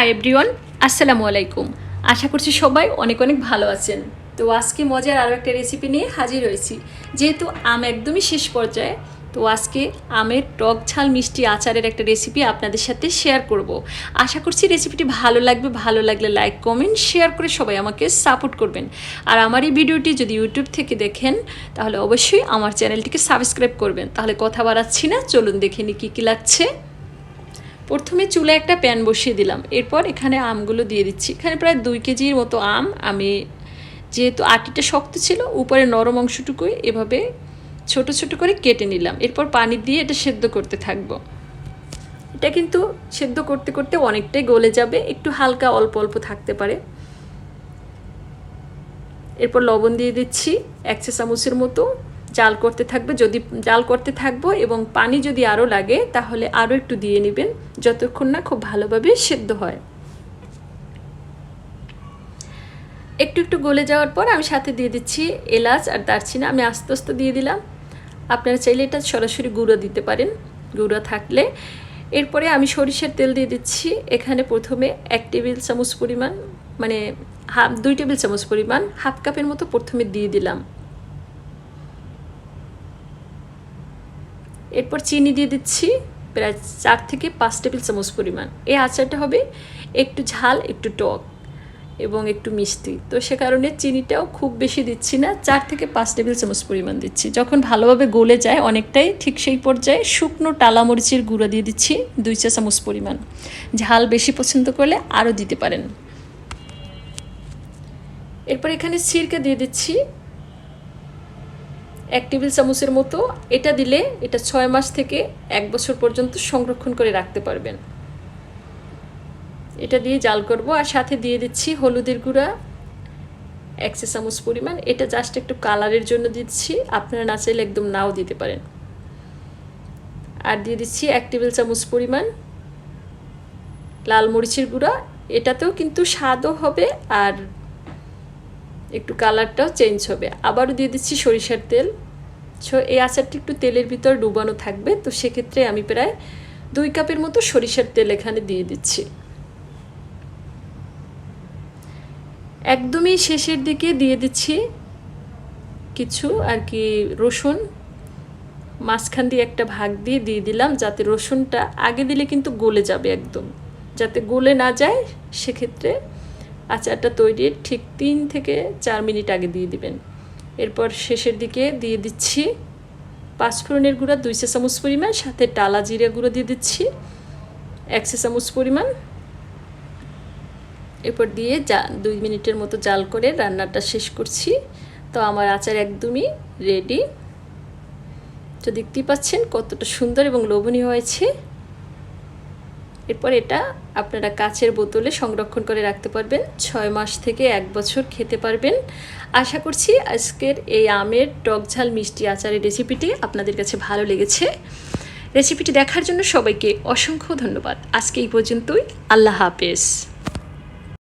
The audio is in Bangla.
হাই এভরিওয়ান আসসালামু আলাইকুম আশা করছি সবাই অনেক অনেক ভালো আছেন। তো আজকে মজার আরও একটা রেসিপি নিয়ে হাজির হয়েছি। যেহেতু আম একদমই শেষ পর্যায়ে, তো আজকে আমের টক ঝাল মিষ্টি আচারের একটা রেসিপি আপনাদের সাথে শেয়ার করব। আশা করছি রেসিপিটি ভালো লাগবে। ভালো লাগলে লাইক কমেন্ট শেয়ার করে সবাই আমাকে সাপোর্ট করবেন। আর আমার এই ভিডিওটি যদি ইউটিউব থেকে দেখেন, তাহলে অবশ্যই আমার চ্যানেলটিকে সাবস্ক্রাইব করবেন। তাহলে কথা বাড়াচ্ছি না। চলুন দেখে নি কী কী লাগছে। প্রথমে চুলে একটা প্যান বসিয়ে দিলাম। এরপর এখানে আমগুলো দিয়ে দিচ্ছি। এখানে প্রায় দুই কেজির মতো আম। আমি যেহেতু আটিটা শক্ত ছিল, উপরে নরম অংশটুকু এভাবে ছোট ছোট করে কেটে নিলাম। এরপর পানি দিয়ে এটা সেদ্ধ করতে থাকব। এটা কিন্তু সেদ্ধ করতে করতে অনেকটাই গলে যাবে। একটু হালকা অল্প অল্প থাকতে পারে। এরপর লবণ দিয়ে দিচ্ছি এক চা চামচের মতো। জাল করতে থাকবে, যদি জাল করতে থাকব এবং পানি যদি আরও লাগে, তাহলে আরও একটু দিয়ে নেবেন, যতক্ষণ না খুব ভালোভাবে সেদ্ধ হয়। একটু একটু গলে যাওয়ার পর আমি সাথে দিয়ে দিচ্ছি এলাচ আর দারচিনি, আমি আস্তে আস্তে দিয়ে দিলাম। আপনারা চাইলে এটা সরাসরি গুঁড়ো দিতে পারেন, গুঁড়ো থাকলে। এরপরে আমি সরিষার তেল দিয়ে দিচ্ছি, এখানে প্রথমে এক টেবিল চামচ পরিমাণ মানে হাফ, দুই টেবিল চামচ পরিমাণ হাফ কাপের মতো প্রথমে দিয়ে দিলাম। এরপর চিনি দিয়ে দিচ্ছি প্রায় চার থেকে পাঁচ টেবিল চামচ পরিমাণ। এই আচারটা হবে একটু ঝাল, একটু টক এবং একটু মিষ্টি। তো সে কারণে চিনিটাও খুব বেশি দিচ্ছি না, চার থেকে পাঁচ টেবিল চামচ পরিমাণ দিচ্ছি। যখন ভালোভাবে গলে যায় অনেকটাই, ঠিক সেই পর্যায়ে শুকনো টালা মরিচের গুঁড়ো দিয়ে দিচ্ছি দুই চা চামচ পরিমাণ। ঝাল বেশি পছন্দ করলে আরও দিতে পারেন। এরপর এখানে সিরকা দিয়ে দিচ্ছি এক টেবিল চামচের মতো এটা দিলে এটা ছয় মাস থেকে এক বছর পর্যন্ত সংরক্ষণ করে রাখতে পারবেন। এটা দিয়ে জাল করব আর সাথে দিয়ে দিচ্ছি হলুদের গুঁড়া, এক চা চামচ পরিমাণ। এটা জাস্ট একটু কালারের জন্য দিচ্ছি, আপনারা না চাইলে একদম নাও দিতে পারেন। আর দিয়ে দিচ্ছি এক টেবিল চামচ পরিমাণ লাল মরিচের গুঁড়া। এটাতেও কিন্তু স্বাদও হবে আর একটু কালারটাও চেঞ্জ হবে। আবারও দিয়ে দিচ্ছি সরিষার তেল। সো এই আচারটি একটু তেলের ভিতর ডুবানো থাকবে। তো সেক্ষেত্রে আমি প্রায় দুই কাপের মতো সরিষার তেল এখানে দিয়ে দিচ্ছি। একদমই শেষের দিকে দিয়ে দিচ্ছি কিছু আর কি রসুন। মাঝখান দিয়ে একটা ভাগ দিয়ে দিয়ে দিলাম যাতে রসুনটা আগে দিলে কিন্তু গলে যাবে একদম। যাতে গলে না যায়, সেক্ষেত্রে আচারটা তৈরির ঠিক তিন থেকে চার মিনিট আগে দিয়ে দিবেন। এরপর শেষের দিকে দিয়ে দিচ্ছি পাঁচফোড়নের গুঁড়া, দুই চা চামচ পরিমাণ, সাথে টালা জিরা গুঁড়ো দিয়ে দিচ্ছি, এক চা চামচ পরিমাণ। এরপর দিয়ে যা দুই মিনিটের মতো জাল করে রান্নাটা শেষ করছি। তো আমার আচার একদমই রেডি তো দেখতেই পাচ্ছেন কতটা সুন্দর এবং লোভনীয় হয়েছে। এরপর এটা আপনারা কাচের বোতলে সংরক্ষণ করে রাখতে পারবেন। ছয় মাস থেকে এক বছর খেতে পারবেন। আশা করছি আজকের এই আমের টক ঝাল মিষ্টি আচারের রেসিপিটি আপনাদের কাছে ভালো লেগেছে। রেসিপিটি দেখার জন্য সবাইকে অসংখ্য ধন্যবাদ। আজকে এই পর্যন্তই। আল্লাহ হাফেজ।